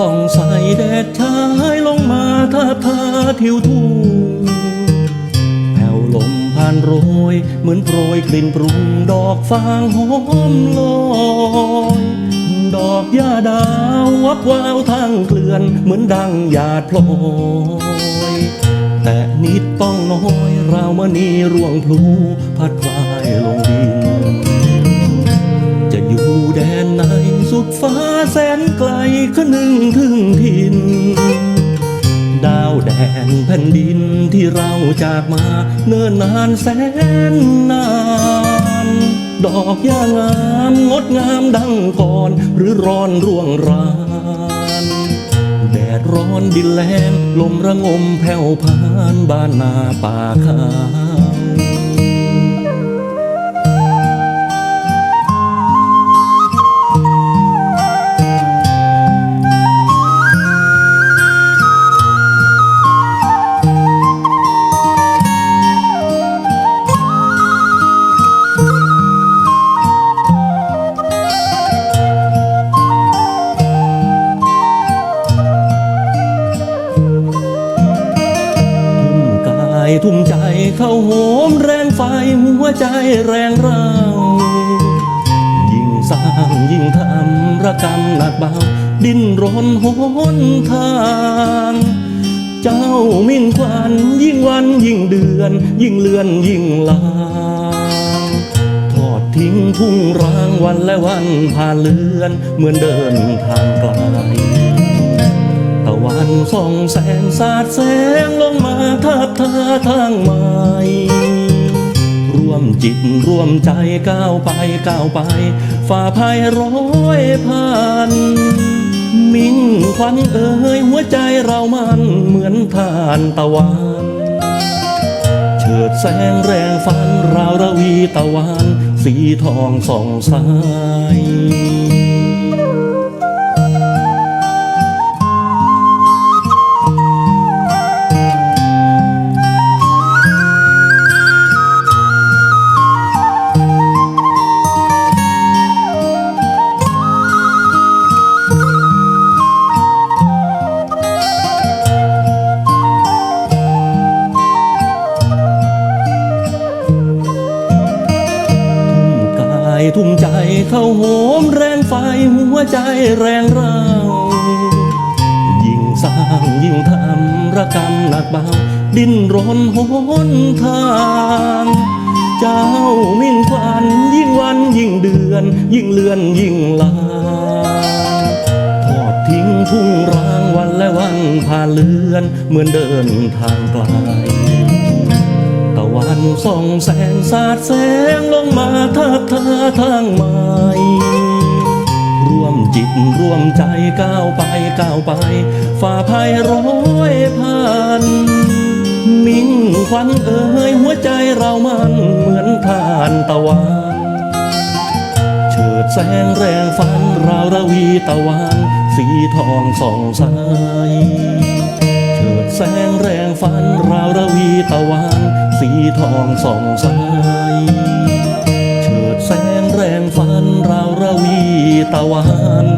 ่องใสแดดชายลงมาทาทาทิวทุ่งแผ่วลมผ่านโรย เหมือนโปรยกลิ่นปรุงดอกฟางหอมลอยดอกหญ้าดาววับวาวทางเกลื่อน เหมือนดังหยาดพลอยแต่นิดต้องน้อยราวมณีร่วงพลูพัดพายลงดิน จะอยู่แดนไหน สุดฟ้าแสนไกลก็นึงถึงทิน ดาวแดนแผ่นดินที่เราจากมาเนิ่นนานแสนนาน ดอกย่างามงดงามดังก่อน หรือร้อนร่วงรานแดดร้อนดินแรงลมระงมแผ่วพานบ้านนาป่าขา เข้าโหมแรงไฟหัวใจแรงเรายิ่งสร้างยิ่งทำระกรรมหนักเบา ดิ้นรนหนทางเจ้ามิ่งควันยิ่งวันยิ่งเดือน ยิ่งเลือนยิ่งลางทอดทิ้งทุ่งรางวันและวันผ่านเลือน เหมือนเดินทางไกลตะวันส่องแสงสาดแสงลงมาทับทาทางม่ร่วมจิต ร่วมใจก้าวไปก้าวไป ฝ่าภัยร้อยพันมิ่งควันเอ่ยหัวใจเรามันเหมือนทานตะวันเฉิดแสงแรงฟันราวระวีตะวัน สีทองส่องสาย ทุ่มใจเข้าโหมแรงไฟหัวใจแรงเรายิ่งสร้างยิ่งทำระกรรมหนักเบา ดิ้นรนหนทาง เจ้ามิ่งควันยิ่งวันยิ่งเดือน ยิ่งเลือนยิ่งลาทอดทิ้งทุ่งร้างวันและวันผ่านเลือน เหมือนเดินทางไกล นส่องแสงสาดแสงลงมาทับทาทางใหม่ร่วมจิตร่วมใจก้าวไปก้าวไป ฝ่าภัยร้อยพันมิ่งควันเอ่ยหัวใจเรามันเหมือนทานตะวันเฉิดแสงแรงฟันราวระวีตะวัน สีทองส่องสายเฉิดแสงแรงฟันราวระวีตะวัน ทองส่องสายเฉิดแสงแรงฟันราวระวีตะวัน